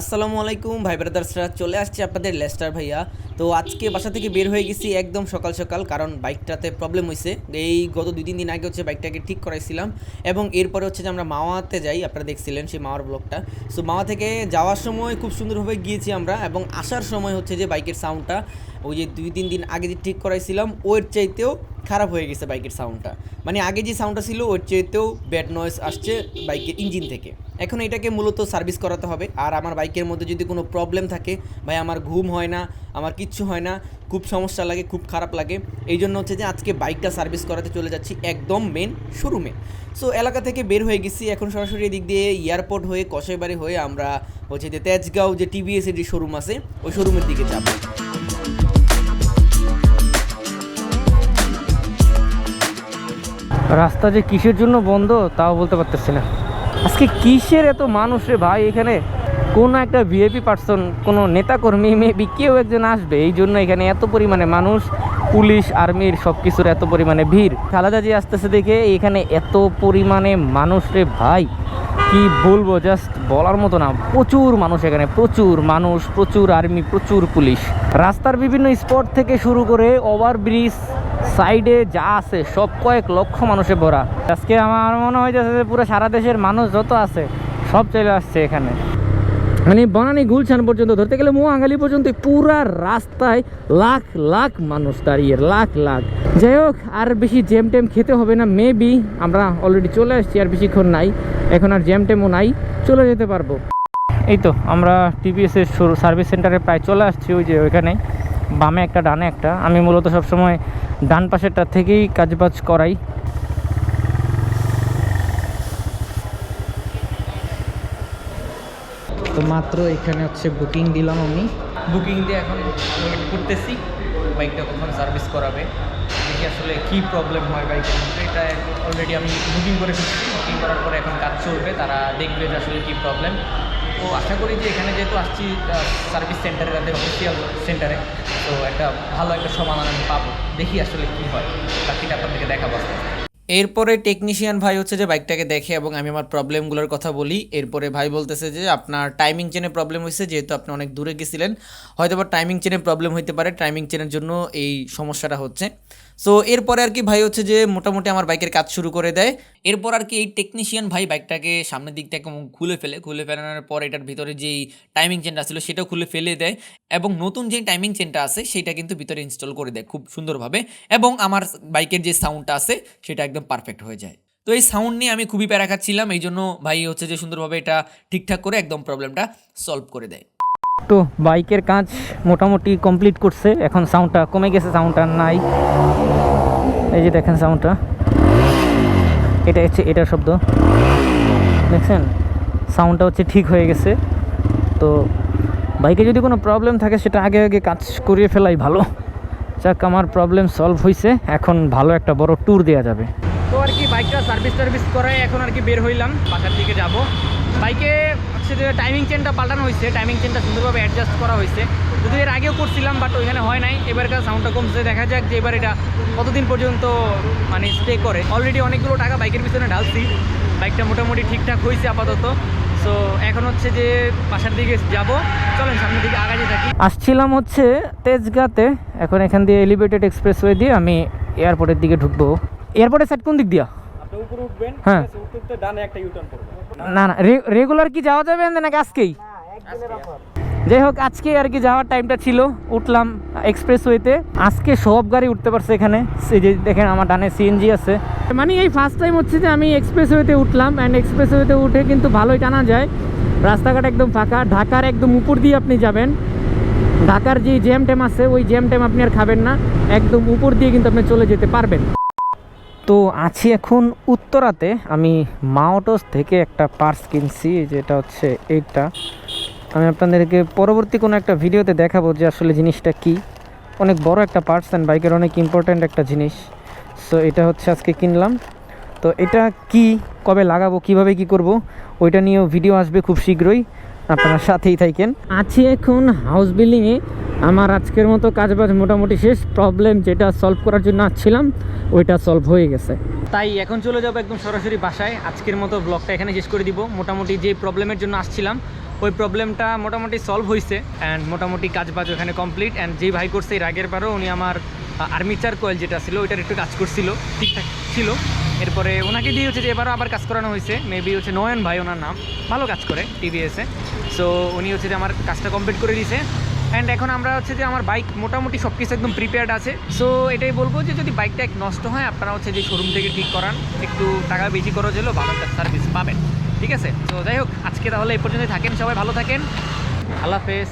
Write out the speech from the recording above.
আসসালামু আলাইকুম, ভাই ব্রাদার্সরা, চলে আসছে আপনাদের লেস্টার ভাইয়া। তো আজকে বাসা থেকে বের হয়ে গেছি একদম সকাল সকাল, কারণ বাইকটাতে প্রবলেম হয়েছে এই গত দুই, তিন দিন আগে হচ্ছে বাইকটাকে ঠিক করাইছিলাম, এবং এরপরে হচ্ছে যে আমরা মাওয়াতে যাই, আপনারা দেখছিলেন সেই মাওয়ার ব্লগটা। সো মাওয়া থেকে যাওয়ার সময় খুব সুন্দরভাবে গিয়েছি আমরা, এবং আসার সময় হচ্ছে যে বাইকের সাউন্ডটা ওই যে দুই, তিন দিন আগে যে ঠিক করাইছিলাম, ওর চাইতেও খারাপ হয়ে গেছে বাইকের সাউন্ডটা মানে আগে যে সাউন্ডটা ছিল, ওর চাইতেও ব্যাড নয়েস আসছে বাইকের ইঞ্জিন থেকে। এখন এটাকে মূলত সার্ভিস করাতে হবে। আর আমার বাইকের মধ্যে যদি কোনো প্রবলেম থাকে, ভাই আমার ঘুম হয় না, আমার কিচ্ছু হয় না, খুব সমস্যা লাগে, খুব খারাপ লাগে, এই জন্য হচ্ছে যে আজকে বাইকটা সার্ভিস করাতে চলে যাচ্ছি একদম মেন শোরুমে সো এলাকা থেকে বের হয়ে গেছি, এখন সরাসরি এদিক দিয়ে এয়ারপোর্ট হয়ে কষাইবাড়ি হয়ে আমরা হচ্ছে যে তেজগাঁও যে টিভিএসের যে শোরুম আছে, ওই শোরুমের দিকে যাব। রাস্তা যে কিসের জন্য বন্ধ, তাও বলতে পারতেছি না। আজকে কিসের এত মানুষ রে ভাই? এখানে কোন একটা ভিআইপি পার্সন কোনো নেতাকর্মী মেবি কেউ একজন আসবে। এই জন্য এখানে এত পরিমাণে মানুষ, পুলিশ, আর্মির সব কিছুর এত পরিমাণে ভিড়। খালাদা জি আসতেছে দেখে, এখানে এত পরিমাণে মানুষ রে ভাই। কি বলব জাস্ট বলার মতো না। প্রচুর মানুষ এখানে, প্রচুর মানুষ, প্রচুর আর্মি, প্রচুর পুলিশ। রাস্তার বিভিন্ন স্পট থেকে শুরু করে ওভারব্রিজ সাইডে যা আছে, সব কয়েক লক্ষ মানুষে ভরা। আজকে আমার মনে হয় যে পুরো সারা দেশের মানুষ যত আছে, সব চলে আসছে এখানে। মানে বনানি গুলশান পর্যন্ত ধরতে গেলে মোয়াঙ্গালি পর্যন্ত পুরা রাস্তায় লাখ লাখ মানুষ দাঁড়িয়ে, লাখ লাখ। যাই হোক, আর বেশি জ্যাম ট্যাম খেতে হবে না মেবি আমরা অলরেডি চলে আসছি, আর বেশিক্ষণ নাই। এখন আর জ্যাম ট্যামও নাই, চলে যেতে পারব। এই তো, আমরা টিভিএসের সার্ভিস সেন্টারে প্রায় চলে আসছি, ওই যে ওইখানে বামে একটা ডানে একটা। আমি মূলত সবসময় ডান পাশেরটা থেকেই কাজবাজ করাই। তো মাত্র এখানে হচ্ছে বুকিং দিলাম আমি। বুকিং দিয়ে এখন ওয়েট করতেছি বাইকটা কখন সার্ভিস করাবে। দেখি আসলে কী প্রবলেম হয় বাইকের মধ্যে। এটা অলরেডি আমি বুকিং করে ফেলছি। বুকিং করার পরে এখন কাজ চলবে তারা দেখবে যে আসলে কী প্রবলেম তো আশা করি যে এখানে যেহেতু আসছি সার্ভিস সেন্টারে তাদের অফিসিয়াল সেন্টারে তো একটা ভালো একটা সমাধান আমি পাবো। দেখি আসলে কী হয়। বাকিটা আপনাদেরকে দেখাবো। এরপরে টেকনিশিয়ান ভাই হচ্ছে যে বাইকটাকে দেখে এবং আমি আমার প্রবলেমগুলোর কথা বলি। এরপরে ভাই বলতেছে যে আপনার টাইমিং চেনে প্রবলেম হয়েছে, যেহেতু আপনি অনেক দূরে গেছিলেন। হয়তো বা টাইমিং চেনে প্রবলেম হইতে পারে টাইমিং চেনের জন্য এই সমস্যাটা হচ্ছে। সো এরপরে আর কি ভাই হচ্ছে যে মোটামুটি আমার বাইকের কাজ শুরু করে দেয়। এরপর আর কি এই টেকনিশিয়ান ভাই বাইকটাকে সামনের দিক থেকে খুলে ফেলে, খুলে ফেলানোর পর এটার ভিতরে যেই টাইমিং চেনটা ছিল সেটাও খুলে ফেলে দেয় এবং নতুন যে টাইমিং চেনটা আছে সেটা কিন্তু ভিতরে ইনস্টল করে দেয় খুব সুন্দরভাবে এবং আমার বাইকের যে সাউন্ডটা আছে সেটা একদম পারফেক্ট হয়ে যায়। তো এই সাউন্ড নিয়ে আমি খুবই প্যারা খাচ্ছিলাম এই জন্য ভাই হচ্ছে যে সুন্দরভাবে এটা ঠিকঠাক করে একদম প্রবলেমটা সলভ করে দেয়। তো বাইকের কাজ মোটামুটি কমপ্লিট করছে, এখন সাউন্ডটা কমে গেছে সাউন্ডটা নাই। এই যে দেখেন সাউন্ডটা এটা হচ্ছে এটার শব্দ। দেখছেন? সাউন্ডটা হচ্ছে ঠিক হয়ে গেছে। তো বাইকে যদি কোনো প্রবলেম থাকে, সেটা আগে আগে কাজ করিয়ে ফেলাই ভালো। যাক, আমার প্রবলেম সলভ হয়েছে এখন ভালো একটা বড় ট্যুর দেওয়া যাবে। তো আর কি, বাইকটা সার্ভিস টার্ভিস করায় এখন আর কি বের হইলাম। বাসার দিকে যাব। বাইকে হচ্ছে যে টাইমিং চেনটা পাল্টানো হয়েছে টাইমিং চেনটা সুন্দরভাবে অ্যাডজাস্ট করা হয়েছে যদি এর আগেও করছিলাম বাট ওইখানে হয় নাই। এবারকার সাউন্ডটা কমছে। দেখা যাক যে এবার এটা কতদিন পর্যন্ত মানে স্টে করে। অলরেডি অনেকগুলো টাকা বাইকের পিছনে ঢালছি। বাইকটা মোটামুটি ঠিকঠাক হয়েছে আপাতত। সো এখন হচ্ছে যে বাসার দিকে যাব। চলেন সামনের দিকে আগাতে থাকি। আসছিলাম হচ্ছে তেজগাঁতে। এখন এখান দিয়ে এলিভেটেড এক্সপ্রেসওয়ে দিয়ে আমি এয়ারপোর্টের দিকে ঢুকবো। এয়ারপোর্টের সাইড কোন দিক দিয়া? আপনি উপরে উঠবেন হ্যাঁ। না না রেগুলার কি যাওয়া যাবে নাকি আজকেই। যাই হোক আজকে আর কি যাওয়ার টাইমটা ছিল। উঠলাম এক্সপ্রেসওয়েতে আজকে সব গাড়ি উঠতে পারছে এখানে। যে দেখেন, আমার ডানে সিএনজি আছে। মানে এই ফার্স্ট টাইম হচ্ছে যে আমি এক্সপ্রেসওয়েতে উঠলাম অ্যান্ড এক্সপ্রেসওয়েতে উঠে কিন্তু ভালোই টানা যায়। রাস্তাঘাট একদম ফাঁকা, ঢাকার একদম উপর দিয়ে আপনি যাবেন। ঢাকার যে জ্যাম ট্যাম আছে, ওই জ্যাম ট্যাম আপনি আর খাবেন না। একদম উপর দিয়ে কিন্তু আপনি চলে যেতে পারবেন। তো আছি এখন উত্তরাতে। আমি মাওটোস থেকে একটা পার্স কিনছি যেটা হচ্ছে এইটা। আমি আপনাদেরকে পরবর্তী কোনো একটা ভিডিওতে দেখাবো যে আসলে জিনিসটা কি। অনেক বড় একটা পার্টস অ্যান্ড বাইকের অনেক ইম্পর্ট্যান্ট একটা জিনিস। সো এটা হচ্ছে আজকে কিনলাম। তো এটা কি, কবে লাগাবো, কীভাবে কি করব, ওইটা নিয়েও ভিডিও আসবে খুব শীঘ্রই। আপনারা সাথেই থাকেন। আছি এখন হাউস বিল্ডিংয়ে আমার আজকের মতো কাজবাজ মোটামুটি শেষ। প্রবলেম যেটা সলভ করার জন্য আসছিলাম, ওইটা সলভ হয়ে গেছে। তাই এখন চলে যাব একদম সরাসরি বাসায়। আজকের মতো ব্লগটা এখানে শেষ করে দিব। মোটামুটি যে প্রবলেমের জন্য আসছিলাম ওই প্রবলেমটা মোটামুটি সলভ হয়েছে অ্যান্ড মোটামুটি কাজ বাজ ওখানে কমপ্লিট অ্যান্ড যেই ভাই করছে এর আগের বারও উনি আমার আর্মিচার কয়েল যেটা ছিল ওইটার একটু কাজ করছিল, ঠিকঠাক ছিল। এরপরে ওনাকে দিয়ে হচ্ছে যে এবারও আবার কাজ করানো হয়েছে মেবি হচ্ছে নয়ন ভাই ওনার নাম, ভালো কাজ করে টিভিএসে সো উনি হচ্ছে যে আমার কাজটা কমপ্লিট করে দিয়েছে অ্যান্ড এখন আমরা হচ্ছে যে আমার বাইক মোটামুটি সব কিছু একদম প্রিপেয়ার্ড আছে। সো এটাই বলব যে যদি বাইকটা এক নষ্ট হয়, আপনারা হচ্ছে যে শোরুম থেকে ঠিক করান। একটু টাকা বেশি খরচ হলেও ভালো একটা সার্ভিস পাবেন। ঠিক আছে? তো যাই হোক আজকে তাহলে এই পর্যন্ত থাকেন সবাই ভালো থাকেন। আল্লাহ হাফেজ।